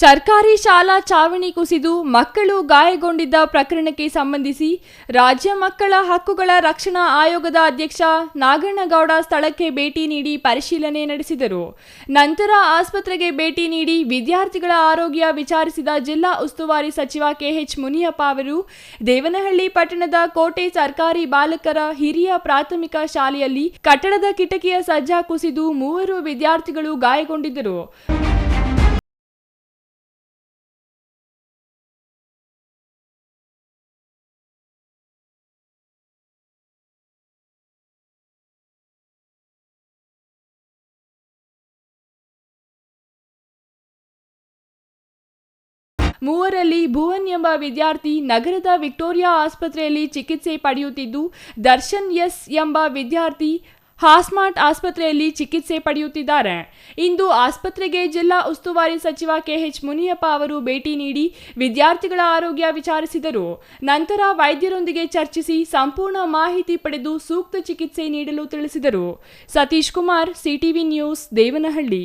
ಸರ್ಕಾರಿ ಶಾಲಾ ಚಾವಣಿ ಕುಸಿದು ಮಕ್ಕಳು ಗಾಯಗೊಂಡಿದ್ದ ಪ್ರಕರಣಕ್ಕೆ ಸಂಬಂಧಿಸಿ ರಾಜ್ಯ ಮಕ್ಕಳ ಹಕ್ಕುಗಳ ರಕ್ಷಣಾ ಆಯೋಗದ ಅಧ್ಯಕ್ಷ ನಾಗಣ್ಣಗೌಡ ಸ್ಥಳಕ್ಕೆ ಭೇಟಿ ನೀಡಿ ಪರಿಶೀಲನೆ ನಡೆಸಿದರು. ನಂತರ ಆಸ್ಪತ್ರೆಗೆ ಭೇಟಿ ನೀಡಿ ವಿದ್ಯಾರ್ಥಿಗಳ ಆರೋಗ್ಯ ವಿಚಾರಿಸಿದ ಜಿಲ್ಲಾ ಉಸ್ತುವಾರಿ ಸಚಿವ ಕೆಎಚ್ ಮುನಿಯಪ್ಪ ಅವರು, ದೇವನಹಳ್ಳಿ ಪಟ್ಟಣದ ಕೋಟೆ ಸರ್ಕಾರಿ ಬಾಲಕರ ಹಿರಿಯ ಪ್ರಾಥಮಿಕ ಶಾಲೆಯಲ್ಲಿ ಕಟ್ಟಡದ ಕಿಟಕಿಯ ಸಜ್ಜಾ ಕುಸಿದು ಮೂವರು ವಿದ್ಯಾರ್ಥಿಗಳು ಗಾಯಗೊಂಡಿದ್ದರು. ಮೂವರಲ್ಲಿ ಭುವನ್ ಎಂಬ ವಿದ್ಯಾರ್ಥಿ ನಗರದ ವಿಕ್ಟೋರಿಯಾ ಆಸ್ಪತ್ರೆಯಲ್ಲಿ ಚಿಕಿತ್ಸೆ ಪಡೆಯುತ್ತಿದ್ದು, ದರ್ಶನ್ ಎಸ್ ಎಂಬ ವಿದ್ಯಾರ್ಥಿ ಹಾಸ್ಮಾರ್ಟ್ ಆಸ್ಪತ್ರೆಯಲ್ಲಿ ಚಿಕಿತ್ಸೆ ಪಡೆಯುತ್ತಿದ್ದಾರೆ. ಇಂದು ಆಸ್ಪತ್ರೆಗೆ ಜಿಲ್ಲಾ ಉಸ್ತುವಾರಿ ಸಚಿವ ಕೆಎಚ್ ಮುನಿಯಪ್ಪ ಅವರು ಭೇಟಿ ನೀಡಿ ವಿದ್ಯಾರ್ಥಿಗಳ ಆರೋಗ್ಯ ವಿಚಾರಿಸಿದರು. ನಂತರ ವೈದ್ಯರೊಂದಿಗೆ ಚರ್ಚಿಸಿ ಸಂಪೂರ್ಣ ಮಾಹಿತಿ ಪಡೆದು ಸೂಕ್ತ ಚಿಕಿತ್ಸೆ ನೀಡಲು ತಿಳಿಸಿದರು. Satish Kumar, CTV news, Devanahalli.